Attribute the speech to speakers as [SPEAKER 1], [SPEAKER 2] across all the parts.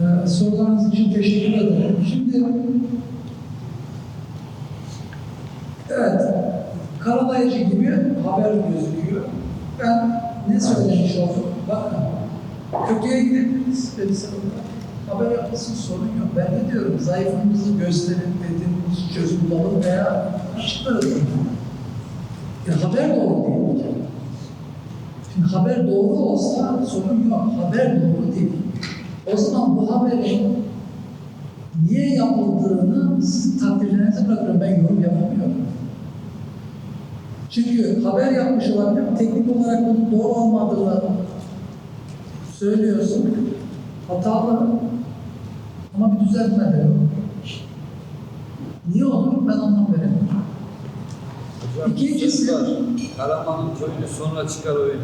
[SPEAKER 1] Ee, sorularınız için teşekkür ederim. Şimdi evet karalayıcı gibi haber gözüküyor. Ben ne söylemiş oldum? Bakın kötüye gidebiliriz dedi sanırım. Haber yapılsın sorun yok. Ben de diyorum zayıflığımızı gösterin dediğimiz çözüm bulalım veya açıklarız. Ya haber doğru değil. Şimdi haber doğru olsa sorun yok. Haber doğru değil. O zaman bu haberin niye yapıldığını sizin takdirlerinize bırakıyorum. Ben yorum yapamıyorum. Çünkü haber yapmış olabilir, teknik olarak bunun doğru olmadığını söylüyorsun. Hatalı ama bir düzeltme de yok. Niye olur ben anlam veremiyorum. İkincisi-.
[SPEAKER 2] Karaman'ın koyunu sonra çıkar oyunu.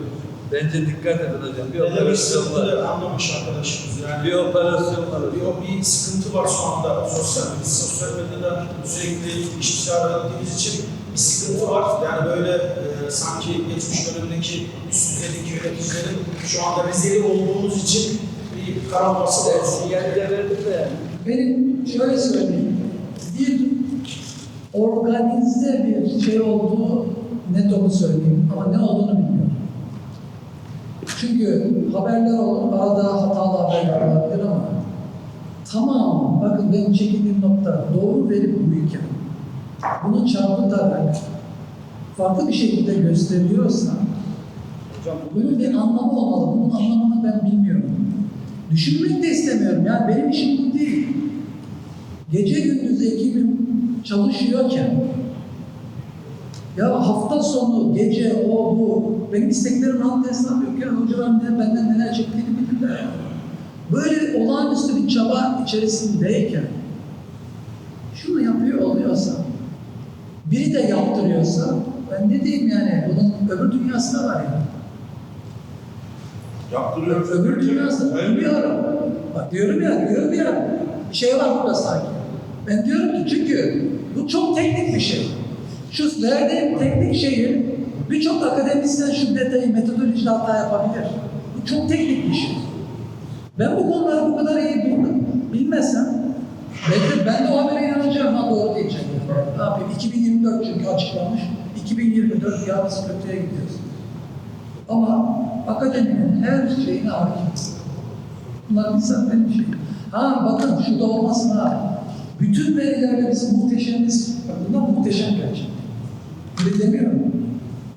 [SPEAKER 2] Bence dikkat edin hocam. Bir
[SPEAKER 3] Ne demek
[SPEAKER 2] operasyon var.
[SPEAKER 3] sıkıntılı anlamış arkadaşımız yani.
[SPEAKER 2] Bir operasyon var
[SPEAKER 3] Bir,
[SPEAKER 2] hocam.
[SPEAKER 3] bir sıkıntı var şu anda sosyal medyada. Sosyal medyada sürekli işler ettiğimiz için bir sıkıntı var. Yani böyle e, sanki geçmiş dönemdeki üst düzeydeki yöneticilerin şu anda rezili olduğumuz için bir kararması
[SPEAKER 2] Ben
[SPEAKER 3] var.
[SPEAKER 2] sinyali de verdim de.
[SPEAKER 1] Benim şöyle söyleyeyim, bir organize bir şey olduğu net onu söyleyeyim ama ne olduğunu bilmiyorum. Çünkü haberler olur, arada hatalı haberler olabilir ama tamam, bakın benim çekindiğim nokta doğru verip büyükken bunu çarpıtarak farklı bir şekilde gösteriyorsa
[SPEAKER 2] Hocam
[SPEAKER 1] bunun bir anlamı olmalı. Bunun anlamını ben bilmiyorum. Düşünmek de istemiyorum. Yani benim işim bu değil. Gece gündüz ekibim çalışıyorken ya hafta sonu, gece, o, bu, benim isteklerimin altında hesap yok ya. Hocalar ne, benden neler çektiğini bilirler. Böyle olağanüstü bir çaba içerisindeyken şunu yapıyor oluyorsa, biri de yaptırıyorsa, ben ne diyeyim yani, bunun öbür dünyası da var yani.
[SPEAKER 3] Yaptırıyoruz.
[SPEAKER 1] Öbür dünyası bilmiyorum. Bak diyorum ya, diyorum ya, bir şey var burada sanki. Ben diyorum ki çünkü bu çok teknik bir şey. Şu verdiğim teknik şeyi birçok akademisyen şu detayı metodolojide hata yapabilir. Bu çok teknik bir şey. Ben bu konuları bu kadar iyi bilmem, bilmesem belki ben de o habere inanacağım ha doğru diyeceğim. Ne yapayım? 2024 çünkü açıklanmış. 2024 ya biz kötüye gidiyoruz. Ama akademinin her şeyine hakim. Bunlar bizzat benim şeyim. Ha bakın şurada olmasın ha. Bütün verilerde biz muhteşemiz, bunlar muhteşem gerçekten. Öyle demiyorum.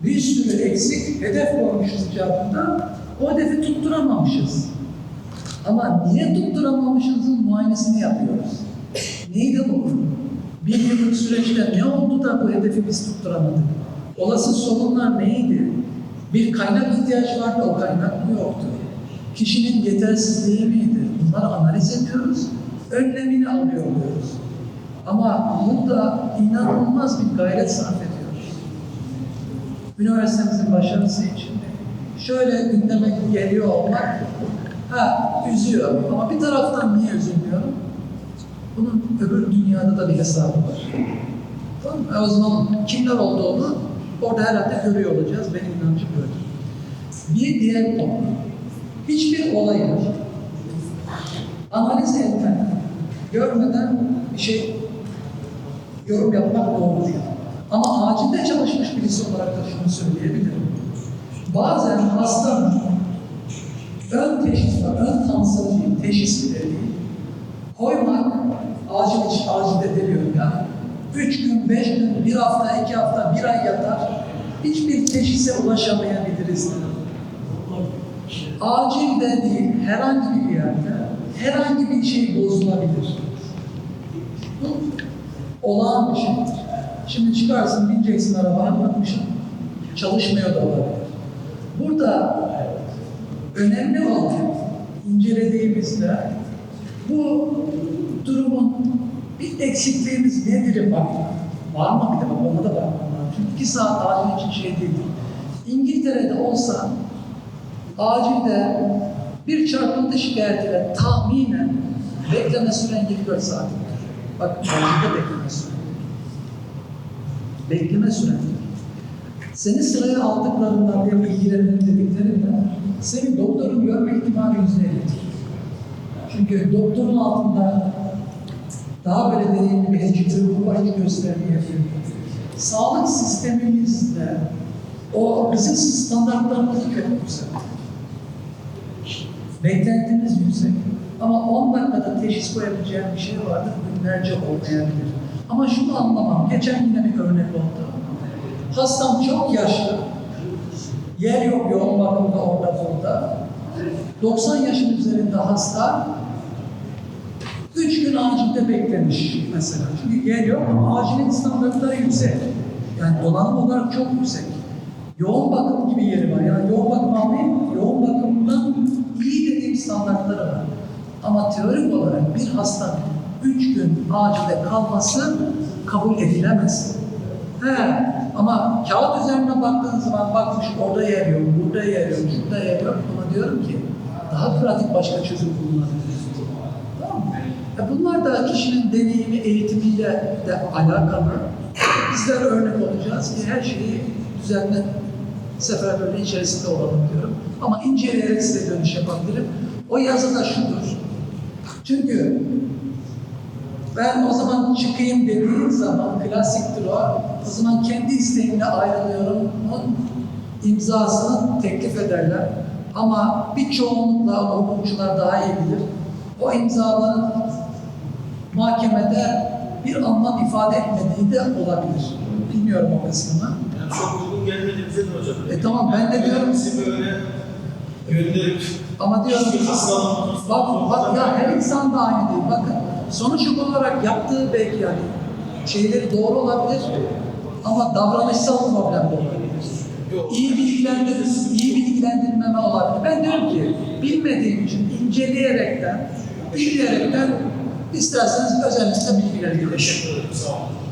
[SPEAKER 1] Bir sürü eksik hedef koymuşuz icabında, o hedefi tutturamamışız. Ama niye tutturamamışızın muayenesini yapıyoruz. Neydi bu? Bir yıllık süreçte ne oldu da bu hedefi biz tutturamadık? Olası sorunlar neydi? Bir kaynak ihtiyacı vardı, o kaynak mı yoktu? Kişinin yetersizliği miydi? Bunları analiz ediyoruz, önlemini alıyor oluyoruz. Ama burada inanılmaz bir gayret sarf. Üniversitemizin başarısı için. Şöyle gündeme geliyor olmak, ha üzüyor ama bir taraftan niye üzülmüyorum? Bunun öbür dünyada da bir hesabı var. Tamam? E O zaman kimler olduğunu orada herhalde görüyor olacağız. Benim inancım böyle. Bir diğer konu. Hiçbir olayı analiz etmeden, görmeden bir şey yorum yapmak doğru değil. Ama acilde çalışmış birisi olarak da şunu söyleyebilirim. Bazen hastanın ön teşhis var, ön tanısı değil, teşhis bile. Koymak acil iş, acilde demiyorum yani. Üç gün, beş gün, bir hafta, iki hafta, bir ay yatar. Hiçbir teşhise ulaşamayabiliriz. Acilde değil, herhangi bir yerde, herhangi bir şey bozulabilir. Bu olağan bir şeydir. Şimdi çıkarsın, bineceksin araba, anlatmışım. Çalışmıyor da olabilir. Burada önemli olan incelediğimizde bu durumun bir eksikliğimiz nedir bak. Var mı bir de bak ona da bakmam lazım. Çünkü iki saat acil için şey değil. İngiltere'de olsa acilde bir çarpıntı şikayetiyle tahminen bekleme süren 24 saat. Bak acilde bekleme süren. Bekleme süren. Seni sıraya aldıklarından ve ilgilerini dediklerinde seni doktorun görme ihtimali yüzde. Çünkü doktorun altında daha böyle dediğim gibi hecitli baş göstermeyebilir. Sağlık sistemimizde o bizim standartlarımız çok yüksek. Beklentimiz yüksek. Ama 10 dakikada teşhis koyabileceğim bir şey vardır, günlerce olmayabilir. Ama şunu anlamam, geçen yine bir örnek oldu. Hastam çok yaşlı, yer yok yoğun bakımda orada burada. 90 yaşın üzerinde hasta, 3 gün acilde beklemiş mesela. Çünkü yer yok ama acilin standartları yüksek. Yani donanım olarak çok yüksek. Yoğun bakım gibi yeri var. Yani yoğun bakım almayayım, yoğun bakımdan iyi dediğim standartları var. Ama teorik olarak bir hastanın 3 gün acilde kalması kabul edilemez. He, ama kağıt üzerine baktığın zaman bakmış orada yer yok, burada yer yok, şurada yer yok. Ama diyorum ki daha pratik başka çözüm bulunabilir. Tamam mı? E bunlar da kişinin deneyimi, eğitimiyle de alakalı. Bizler örnek olacağız ki her şeyi düzenle seferberliği içerisinde olalım diyorum. Ama inceleyerek size dönüş yapabilirim. O yazı da şudur. Çünkü ben o zaman çıkayım dediğim zaman klasiktir o. O zaman kendi isteğimle ayrılıyorum. Onun imzasını teklif ederler. Ama bir çoğunlukla hukukçular daha iyi bilir. O imzaların mahkemede bir anlam ifade etmediği de olabilir. Bilmiyorum o kısmını.
[SPEAKER 3] Yani çok uygun gelmedi bize de hocam.
[SPEAKER 1] E tamam, ben de diyorum-
[SPEAKER 3] Bizi böyle gönderip
[SPEAKER 1] Ama diyorum bak, bak ya her insan da aynı değil. Bakın sonuç olarak yaptığı belki yani şeyleri doğru olabilir ama davranışsal problem de olabilir.
[SPEAKER 3] Yok.
[SPEAKER 1] İyi bilgilendirir, iyi bilgilendirmeme olabilir. Ben diyorum ki bilmediğim için inceleyerekten, dinleyerekten isterseniz özellikle bilgilendirin.
[SPEAKER 3] Teşekkür ederim. Sağ olun.